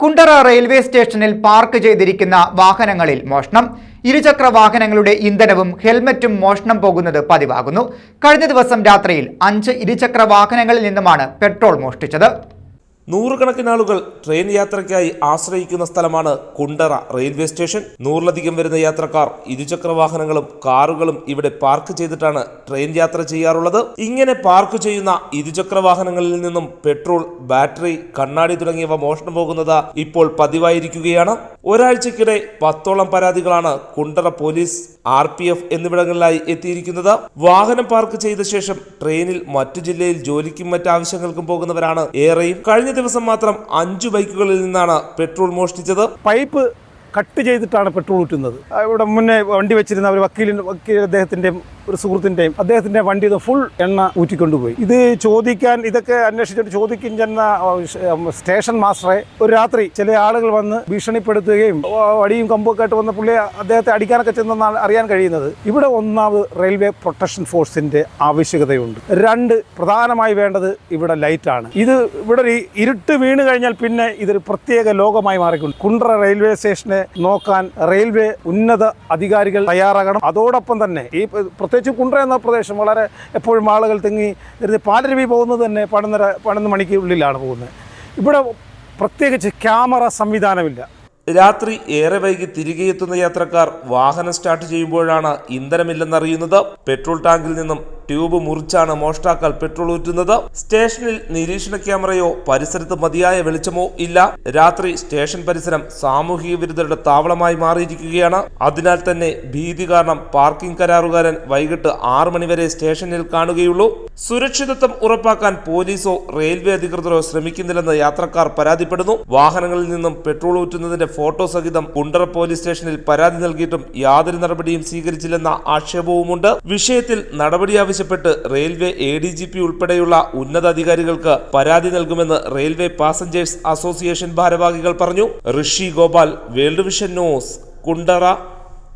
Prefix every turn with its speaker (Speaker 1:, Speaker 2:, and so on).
Speaker 1: Kundara railway സ്റ്റേഷനിൽ park ചെയ്തിരിക്കുന്ന വാഹനങ്ങളിൽ മോഷണം. ഇരുചക്ര വാഹനങ്ങളുടെ ഇന്ധനവും ഹെൽമറ്റും മോഷണം പോകുന്നത് പതിവാകുന്നു. കഴിഞ്ഞ ദിവസം രാത്രിയിൽ അഞ്ച് ഇരുചക്ര വാഹനങ്ങളിൽ നിന്നുമാണ് പെട്രോൾ മോഷ്ടിച്ചത്.
Speaker 2: നൂറുകണക്കിന് ആളുകൾ ട്രെയിൻ യാത്രയ്ക്കായി ആശ്രയിക്കുന്ന സ്ഥലമാണ് കുണ്ടറ റെയിൽവേ സ്റ്റേഷൻ. നൂറിലധികം വരുന്ന യാത്രക്കാർ ഇരുചക്ര വാഹനങ്ങളും കാറുകളും ഇവിടെ പാർക്ക് ചെയ്തിട്ടാണ് ട്രെയിൻ യാത്ര ചെയ്യാറുള്ളത്. ഇങ്ങനെ പാർക്ക് ചെയ്യുന്ന ഇരുചക്ര വാഹനങ്ങളിൽ നിന്നും പെട്രോൾ ബാറ്ററി കണ്ണാടി തുടങ്ങിയവ മോഷണം പോകുന്നത് ഇപ്പോൾ പതിവായിരിക്കുകയാണ്. ഒരാഴ്ചക്കിടെ പത്തോളം പരാതികളാണ് Kundara police R P F എന്നിവിടങ്ങളിലായി എത്തിയിരിക്കുന്നത്. വാഹനം പാർക്ക് ചെയ്ത ശേഷം ട്രെയിനിൽ മറ്റു ജില്ലയിൽ ജോലിക്കും മറ്റ് ആവശ്യങ്ങൾക്കും പോകുന്നവരാണ് ഏറെയും. കഴിഞ്ഞ ദിവസം മാത്രം അഞ്ചു ബൈക്കുകളിൽ നിന്നാണ് പെട്രോൾ മോഷ്ടിച്ചത്.
Speaker 3: പൈപ്പ് കട്ട് ചെയ്തിട്ടാണ് പെട്രോൾ ഊറ്റുന്നത് ഇവിടെ മുന്നേ വണ്ടി വെച്ചിരുന്ന ഒരു വക്കീലിന്റെ വക്കീൽ അദ്ദേഹത്തിന്റെയും ഒരു സുഹൃത്തിന്റെയും അദ്ദേഹത്തിന്റെ വണ്ടി ഫുൾ എണ്ണ ഊറ്റിക്കൊണ്ടുപോയി. ഇത് ചോദിക്കാൻ ഇതൊക്കെ അന്വേഷിച്ചിട്ട് ചോദിക്കും ചെന്ന സ്റ്റേഷൻ മാസ്റ്ററെ ഒരു രാത്രി ചില ആളുകൾ വന്ന് ഭീഷണിപ്പെടുത്തുകയും വടിയും കമ്പൊക്കെ ആയിട്ട് വന്ന പുള്ളിയെ അദ്ദേഹത്തെ അടിക്കാനൊക്കെ ചെന്നെന്നാണ് അറിയാൻ കഴിയുന്നത്. ഇവിടെ ഒന്നാമത് റെയിൽവേ പ്രൊട്ടക്ഷൻ ഫോഴ്സിന്റെ ആവശ്യകതയുണ്ട്. രണ്ട് പ്രധാനമായി വേണ്ടത് ഇവിടെ ലൈറ്റാണ് ഇത് ഇവിടെ ഇരുട്ട് വീണ് കഴിഞ്ഞാൽ പിന്നെ ഇതൊരു പ്രത്യേക ലോകമായി മാറിക്കൊണ്ട്. കുണ്ട്ര റെയിൽവേ സ്റ്റേഷനെ നോക്കാൻ റെയിൽവേ ഉന്നത അധികാരികൾ തയ്യാറാകണം. അതോടൊപ്പം തന്നെ ഈ പ്രത്യേകിച്ച് കുണ്ട്ര എന്ന പ്രദേശം വളരെ എപ്പോഴും ആളുകൾ തിങ്ങി പാലരുവി പോകുന്നത് തന്നെ പതിനൊന്നര പണന്ന് മണിക്ക് ഉള്ളിലാണ് പോകുന്നത്. ഇവിടെ പ്രത്യേകിച്ച് ക്യാമറ സംവിധാനമില്ല.
Speaker 2: രാത്രി ഏറെ വൈകി തിരികെ എത്തുന്ന യാത്രക്കാർ വാഹനം സ്റ്റാർട്ട് ചെയ്യുമ്പോഴാണ് ഇന്ധനമില്ലെന്നറിയുന്നത്. പെട്രോൾ ടാങ്കിൽ നിന്നും ട്യൂബ് മുറിച്ചാണ് മോഷ്ടാക്കൾ പെട്രോൾ ഊറ്റുന്നത്. സ്റ്റേഷനിൽ നിരീക്ഷണ ക്യാമറയോ പരിസരത്ത് മതിയായ വെളിച്ചമോ ഇല്ല. രാത്രി സ്റ്റേഷൻ പരിസരം സാമൂഹിക വിരുദ്ധരുടെ താവളമായി മാറിയിരിക്കുകയാണ്. അതിനാൽ തന്നെ ഭീതി കാരണം പാർക്കിംഗ് കരാറുകാരൻ വൈകിട്ട് ആറു മണിവരെ സ്റ്റേഷനിൽ കാണുകയുള്ളൂ. സുരക്ഷിതത്വം ഉറപ്പാക്കാൻ പോലീസോ റെയിൽവേ അധികൃതരോ ശ്രമിക്കുന്നില്ലെന്ന് യാത്രക്കാർ പരാതിപ്പെടുന്നു. വാഹനങ്ങളിൽ നിന്നും പെട്രോൾ ഊറ്റുന്നതിന്റെ ഫോട്ടോ സഹിതം കുണ്ടറ പോലീസ് സ്റ്റേഷനിൽ പരാതി നൽകിയിട്ടും യാതൊരു നടപടിയും സ്വീകരിച്ചില്ലെന്ന ആക്ഷേപവുമുണ്ട്. വിഷയത്തിൽ നടപടി ആവശ്യപ്പെട്ട് railway A D G P ഉൾപ്പെടെയുള്ള ഉന്നതാധികാരികൾക്ക് പരാതി നൽകുമെന്ന് റെയിൽവേ പാസഞ്ചേഴ്സ് അസോസിയേഷൻ ഭാരവാഹികൾ പറഞ്ഞു. Rishi Gopal World Vision News Kundara.